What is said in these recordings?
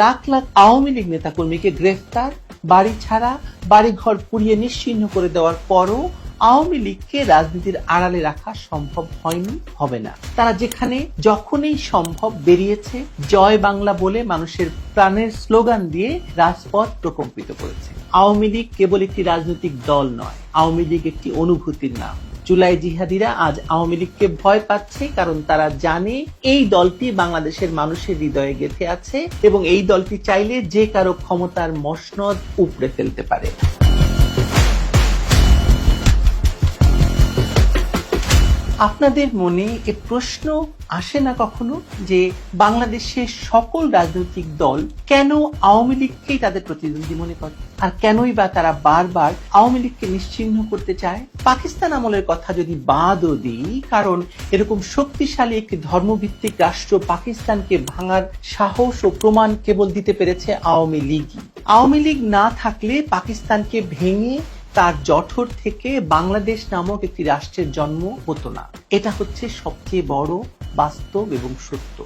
লাখ লাখ আওয়ামী লীগ নেতাকর্মীকে গ্রেফতার, বাড়ি ছাড়া বাড়ি ঘর পুড়িয়ে নিশ্চিহ্ন করে দেওয়ার পরও আওয়ামী লীগকে রাজনীতির আড়ালে রাখা সম্ভব হয়নি, হবে না। তারা যেখানে যখনই সম্ভব বেরিয়েছে, জয় বাংলা বলে মানুষের প্রাণের স্লোগান দিয়ে রাজপথ প্রকম্পিত করেছে। আওয়ামী লীগ কেবল একটি রাজনৈতিক দল নয়, আওয়ামী লীগ একটি অনুভূতির নাম। জুলাই জিহাদিরা আজ আওয়ামী লীগকে ভয় পাচ্ছে, কারণ তারা জানে এই দলটি বাংলাদেশের মানুষের হৃদয়ে গেঁথে আছে এবং এই দলটি চাইলে যে কারও ক্ষমতার মসনদ উপড়ে ফেলতে পারে। আপনাদের মনে এ প্রশ্ন আসে না কখনো যে বাংলাদেশের সকল রাজনৈতিক দল কেন আওয়ামী লীগকেই তাদের প্রতিদ্বন্দ্বী মনে করে? আর কেনই বা তারা বারবার আওয়ামী লীগকে নিশ্চিহ্ন করতে চায়? পাকিস্তান আমলের কথা যদি বাদও দিই, কারণ এরকম শক্তিশালী একটি ধর্মভিত্তিক রাষ্ট্র পাকিস্তানকে ভাঙার সাহস ও প্রমাণ কেবল দিতে পেরেছে আওয়ামী লীগই। আওয়ামী লীগ না থাকলে পাকিস্তানকে ভেঙে তার জঠর থেকে বাংলাদেশ নামক একটি রাষ্ট্রের জন্ম হতো না। এটা হচ্ছে সবচেয়ে বড় বাস্তব এবং সত্য।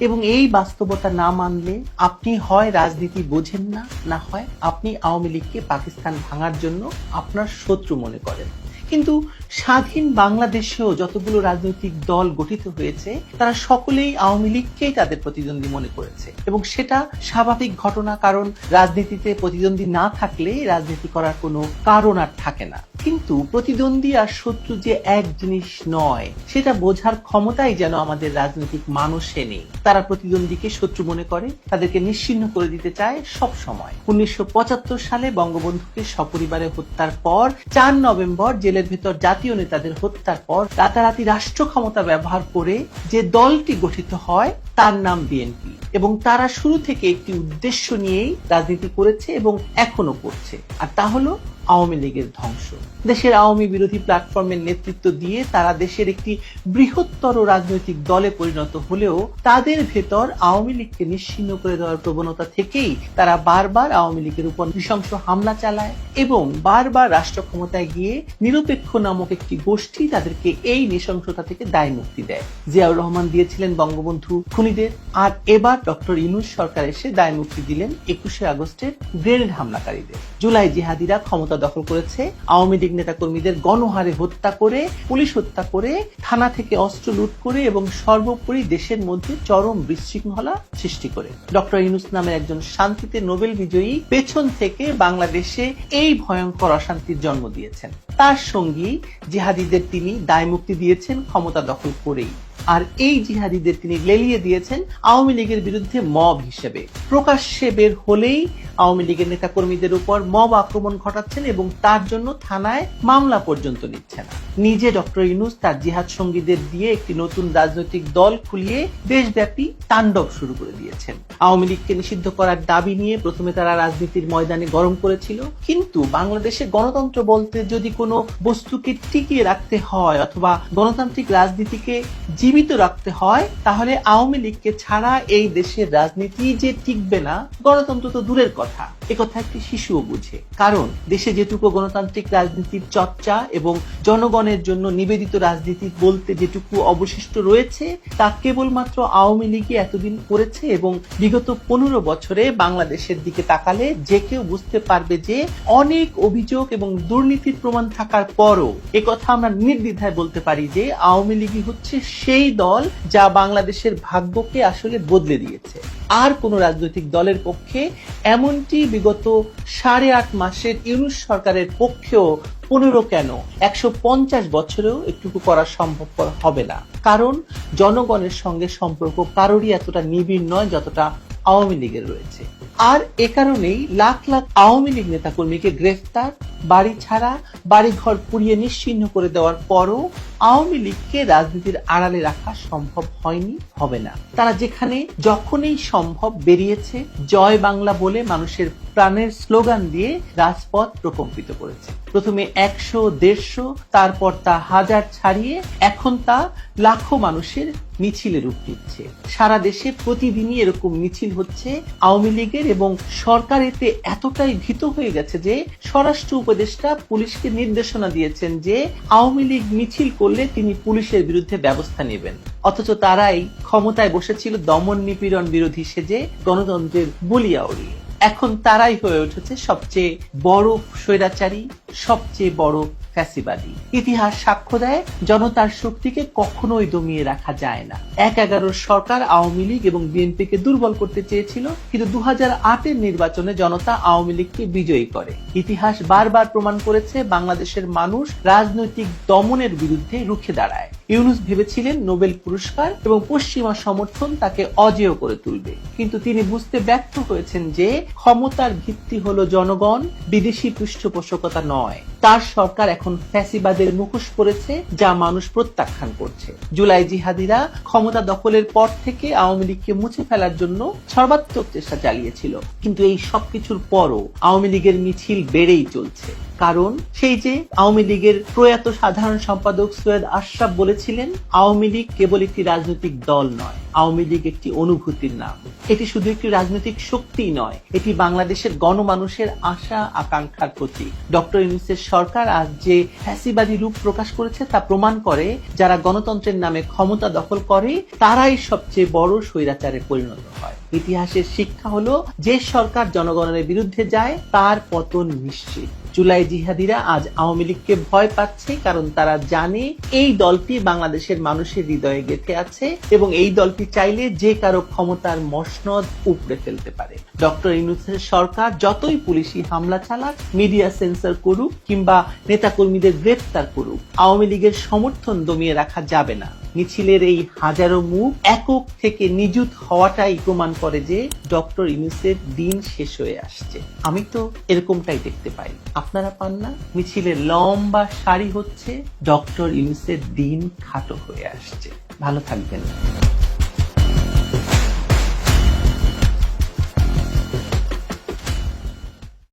এবং এই বাস্তবতা না মানলে আপনি হয় রাজনীতি বোঝেন না না হয় আপনি আওয়ামী লীগকে পাকিস্তান ভাঙার জন্য আপনার শত্রু মনে করেন। কিন্তু স্বাধীন বাংলাদেশেও যতগুলো রাজনৈতিক দল গঠিত হয়েছে, তারা সকলেই আওয়ামী লীগকেই তাদের প্রতিদ্বন্দ্বী মনে করেছে। এবং সেটা স্বাভাবিক ঘটনা, কারণ রাজনীতিতে প্রতিদ্বন্দ্বী না থাকলে রাজনীতি করার কোনো কারণ আর থাকে না। কিন্তু প্রতিদ্বন্দ্বী আর শত্রু যে এক জিনিস নয়, সেটা বোঝার ক্ষমতাই যেন আমাদের রাজনৈতিক মানুষে নেই তারা প্রতিদ্বন্দ্বীকে শত্রু মনে করে, তাদেরকে নিশ্চিহ্ন করে দিতে চায় সব সময়। উনিশশো পঁচাত্তর সালে বঙ্গবন্ধুকে সপরিবারে হত্যার পর, চার নভেম্বর জেলের ভেতর জাতীয় নেতাদের হত্যার পর, রাতারাতি রাষ্ট্র ক্ষমতা ব্যবহার করে যে দলটি গঠিত হয় তার নাম বিএনপি এবং তারা শুরু থেকে একটি উদ্দেশ্য নিয়েই রাজনীতি করেছে এবং এখনও করছে। আর তা হলো আওয়ামী লীগের ধ্বংস। দেশের আওয়ামী বিরোধী প্ল্যাটফর্মের নেতৃত্ব দিয়ে তারা দেশের একটি বৃহত্তর রাজনৈতিক দলে পরিণত হলেও তাদের ভেতর আওয়ামী লীগকে নিশ্চিহ্ন করে দেওয়ার প্রবণতা থেকেই তারা বারবার আওয়ামী লীগের উপর নৃশংস হামলা চালায় এবং বারবার রাষ্ট্র ক্ষমতায় গিয়ে নিরপেক্ষ নামক একটি গোষ্ঠী তাদেরকে এই নৃশংসতা থেকে দায় মুক্তি দেয়। জিয়াউর রহমান দিয়েছিলেন বঙ্গবন্ধু খুনিদের আর এবার ডক্টর ইনুস সরকার এসে দায় মুক্তি দিলেন একুশে আগস্টের গ্রেনেড হামলাকারীদের। জুলাই জিহাদিরা ক্ষমতা দখল করেছে। আওয়ামী লীগ নেতা কর্মীদের গণহারে হত্যা করে, পুলিশ হত্যা করে, থানা থেকে অস্ত্র লুট করে এবং সর্বোপরি দেশের মধ্যে চরম বিশৃঙ্খলা সৃষ্টি করে। ডক্টর ইনুস নামের একজন শান্তিতে নোবেল বিজয়ী পেছন থেকে বাংলাদেশে এই ভয়ঙ্কর অশান্তির জন্ম দিয়েছেন। তার সঙ্গী জিহাদিদের তিনি দায় মুক্তি দিয়েছেন ক্ষমতা দখল করেই। আর এই জিহাদিদের তিনি লেলিয়ে দিয়েছেন আওয়ামী লীগের বিরুদ্ধে মব হিসেবে। প্রকাশ্যে বের হলেই আওয়ামী লীগের নেতাকর্মীদের উপর মব আক্রমণ ঘটাচ্ছেন এবং তার জন্য থানায় মামলা পর্যন্ত নিচ্ছে না নিজে ডক্টর ইনুস তার জিহাদ সঙ্গীদের দিয়ে একটি নতুন রাজনৈতিক দল খুলিয়ে দেশব্যাপী তাণ্ডব শুরু করে দিয়েছেন। আওয়ামী লীগকে নিষিদ্ধ করার দাবি নিয়ে প্রথমে তারা রাজনীতির ময়দানে গরম করেছিল, কিন্তু বাংলাদেশে গণতন্ত্র বলতে যদি কোনো বস্তুকে টিকিয়ে রাখতে হয় অথবা গণতান্ত্রিক রাজনীতিকে জীবিত রাখতে হয়, তাহলে আওয়ামী লীগকে ছাড়া এই দেশের রাজনীতি যে টিকবে না, গণতন্ত্র তো দূরের কথা। একথা একটি শিশুও বুঝে। কারণ, দেশে যেটুকু গণতান্ত্রিক রাজনীতির চর্চা এবং জনগণের জন্য নিবেদিত রাজনীতি বলতে যেটুকু অবশিষ্ট রয়েছে, তা কেবলমাত্র আওয়ামী লীগই এতদিন করেছে এবং বিগত পনেরো বছরে বাংলাদেশের দিকে তাকালে যে কেউ বুঝতে পারবে যে অনেক অভিযোগ এবং দুর্নীতির প্রমাণ থাকার পরও একথা আমরা নির্দ্বিধায় বলতে পারি যে আওয়ামী লীগই হচ্ছে সেই দল যা বাংলাদেশের ভাগ্যকে আসলে বদলে দিয়েছে। আর কোন রাজনৈতিক দলের পক্ষে এমনটি বিগত সাড়ে আট মাসের ইউনুস সরকারের পক্ষেও পনেরো কেন, একশো পঞ্চাশ বছরেও একটুকু করা সম্ভবপর হবে না। কারণ জনগণের সঙ্গে সম্পর্ক কারোরই এতটা নিবিড় নয় যতটা আওয়ামী লীগের রয়েছে। আর এ কারণেই লাখ লাখ আওয়ামী লীগ নেতাকর্মীকে গ্রেফতার, বাড়ি ছাড়া বাড়ি ঘর পুড়িয়ে নিশ্চিহ্ন করে দেওয়ার পরও আওয়ামী লীগকে রাজনীতির আড়ালে রাখা সম্ভব হয়নি, হবে না। তারা যেখানে, যখনই সম্ভব বেরিয়েছে, জয় বাংলা বলে মানুষের প্রাণের স্লোগান দিয়ে রাজপথ প্রকম্পিত করেছে। প্রথমে একশো, দেড়শো, তারপর তা হাজার ছাড়িয়ে এখন তা লাখো মানুষের মিছিলে রূপ নিচ্ছে। সারা দেশে প্রতিদিনই এরকম মিছিল হচ্ছে আওয়ামী লীগের এবং সরকার এতে এতটাই ভীত হয়ে গেছে যে স্বরাষ্ট্র উপদেষ্টা পুলিশকে নির্দেশনা দিয়েছেন যে আওয়ামী লীগ মিছিল করলে তিনি পুলিশের বিরুদ্ধে ব্যবস্থা নেবেন। অথচ তারাই ক্ষমতায় বসেছিল দমন নিপীড়ন বিরোধী সেজে গণতন্ত্রের বলিয়া উড়িয়ে এখন তারাই হয়ে উঠেছে সবচেয়ে বড় স্বৈরাচারী, সবচেয়ে বড় ফ্যাসিবাদী। ইতিহাস সাক্ষ্য দেয়, জনতার শক্তিকে কখনোই দমিয়ে রাখা যায় না। এক এগারোর সরকার আওয়ামী লীগ এবং বিএনপিকে দুর্বল করতে চেয়েছিল, কিন্তু দু হাজার নির্বাচনে জনতা আওয়ামী লীগকে বিজয়ী করে। ইতিহাস বারবার প্রমাণ করেছে, বাংলাদেশের মানুষ রাজনৈতিক দমনের বিরুদ্ধে রুখে দাঁড়ায়। ইউনুস ভেবেছিলেন নোবেল পুরস্কার এবং পশ্চিমা সমর্থন তাকে অজেয় করে তুলবে। কিন্তু তিনি বুঝতে ব্যর্থ হয়েছেন যে ক্ষমতার ভিত্তি হলো জনগণ, বিদেশি পৃষ্ঠপোষকতা নয়। তার সরকার এখন ফ্যাসিবাদের মুখোশ পড়েছে যা মানুষ প্রত্যাখ্যান করছে। জুলাই জিহাদিরা ক্ষমতা দখলের পর থেকে আওয়ামী লীগকে মুছে ফেলার জন্য সর্বাত্মক চেষ্টা চালিয়েছিল। কিন্তু এই সবকিছুর পরও আওয়ামী লীগের মিছিল বেড়েই চলছে। কারণ সেই যে আওয়ামী লীগের প্রয়াত সাধারণ সম্পাদক সৈয়দ আশরাফ বলেছিলেন আওয়ামী লীগ কেবল একটি রাজনৈতিক দল নয়, আওয়ামী লীগ একটি অনুভূতির নাম। এটি শুধু একটি রাজনৈতিক শক্তি নয়, এটি বাংলাদেশের গণমানুষের আশা, আকাঙ্ক্ষার প্রতীক। ডক্টর ইউনুসের সরকার আজ যে ফ্যাসিবাদী রূপ প্রকাশ করেছে তা প্রমাণ করে, যারা গণতন্ত্রের নামে ক্ষমতা দখল করে, তারাই সবচেয়ে বড় স্বৈরাচারে পরিণত হয়। ইতিহাসের শিক্ষা হলো, যে সরকার জনগণের বিরুদ্ধে যায়, তার পতন নিশ্চিত। জুলাই জিহাদিরা আজ আওয়ামী লীগকে ভয় পাচ্ছে কারণ তারা জানে এই দলটি বাংলাদেশের মানুষের হৃদয়ে গেঁথে আছে এবং এই দলটি চাইলে যে কারও ক্ষমতার মসনদ উপড়ে ফেলতে পারে। ডক্টর ইউনুসের সরকার যতই পুলিশি হামলা চালাক, মিডিয়া সেন্সর করুক কিংবা নেতাকর্মীদের গ্রেফতার করুক, আওয়ামী লীগের সমর্থন দমিয়ে রাখা যাবে না। মিছিলের এই হাজারো মুখ একক থেকে নিযুত হওয়াটাই প্রমাণ করে যে ডক্টর ইউনুসের দিন শেষ হয়ে আসছে। আমি তো এরকমটাই দেখতে পাই। আপনারা পান না? মিছিলের লম্বা শাড়ি হচ্ছে ডক্টর ইউনুসের দিন খাটো হয়ে আসছে। ভালো থাকবেন।